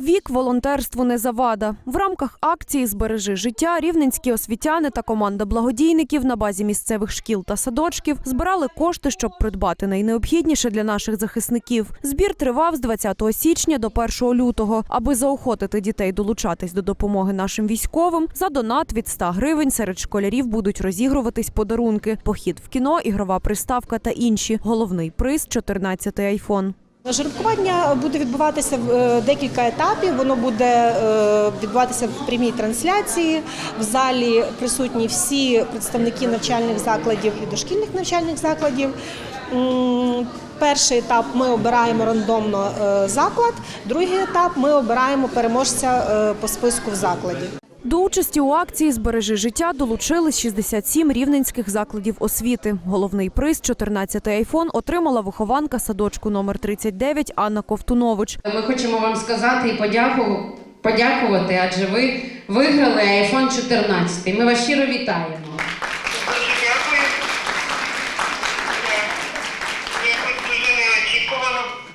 Вік волонтерству не завада. В рамках акції Збережи життя рівненські освітяни та команда благодійників на базі місцевих шкіл та садочків збирали кошти, щоб придбати найнеобхідніше для наших захисників. Збір тривав з 20 січня до 1 лютого. Аби заохотити дітей долучатись до допомоги нашим військовим, за донат від 100 гривень серед школярів будуть розігруватись подарунки: похід в кіно, ігрова приставка та інші. Головний приз 14-й айфон. Жеребкування буде відбуватися в е, декілька етапів. Воно буде е, відбуватися в прямій трансляції. В залі присутні всі представники навчальних закладів і дошкільних навчальних закладів. Перший етап ми обираємо рандомно е, заклад, другий етап ми обираємо переможця по списку в закладі. До участі у акції Збережи життя долучились 67 рівненських закладів освіти. Головний приз 14-й айфон отримала вихованка садочку номер 39 Анна Ковтунович. Ми хочемо вам сказати і подяку, подякувати, адже ви виграли айфон 14. Ми вас щиро вітаємо.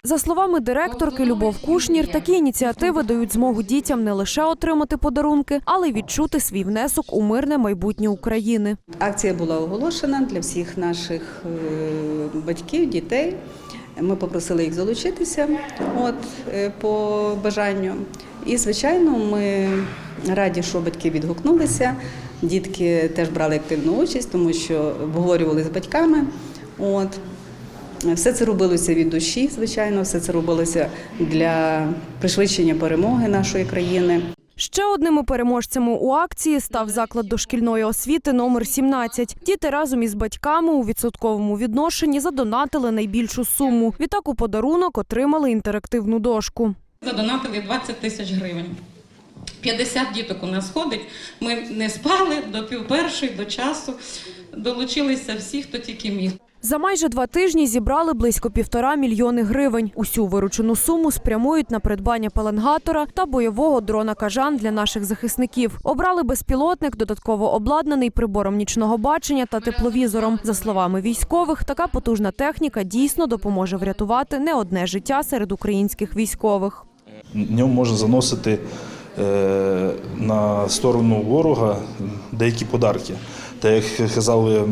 За словами директорки Любов Кушнір, такі ініціативи дають змогу дітям не лише отримати подарунки, але й відчути свій внесок у мирне майбутнє України. Акція була оголошена для всіх наших е, батьків, дітей. Ми попросили їх залучитися от, е, по бажанню. І, звичайно, ми раді, що батьки відгукнулися. Дітки теж брали активну участь, тому що обговорювали з батьками. От. Все це робилося від душі, звичайно, все це робилося для пришвидшення перемоги нашої країни. Ще одними переможцями у акції став заклад дошкільної освіти номер 17. Діти разом із батьками у відсотковому відношенні задонатили найбільшу суму. Відтак у подарунок отримали інтерактивну дошку. задонатили 20 тисяч гривень. 50 діток у нас ходить. Ми не спали до півпершої, до часу. Долучилися всі, хто тільки міг. За майже два тижні зібрали близько півтора мільйони гривень. Усю виручену суму спрямують на придбання пеленгатора та бойового дрона кажан для наших захисників. Обрали безпілотник, додатково обладнаний прибором нічного бачення та тепловізором. За словами військових, така потужна техніка дійсно допоможе врятувати не одне життя серед українських військових. Ньому можна заносити е, на сторону ворога деякі подарки. Та як казали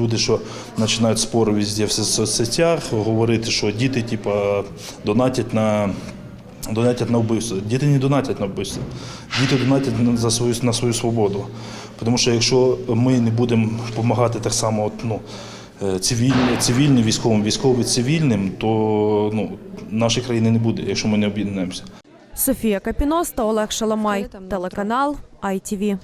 люди, що починають спори везде в соцсетях, говорити, що діти типа, донатять на. Донатять на вбивство. Діти не донатять на вбивство. Діти донатять на- за свою, на свою свободу. Тому що якщо ми не будемо допомагати так само от, ну, е, цивільні, цивільним військовим, військовим цивільним, то ну, нашої країни не буде, якщо ми не об'єднаємося. Софія Капінос та Олег Шаламай. Телеканал ITV.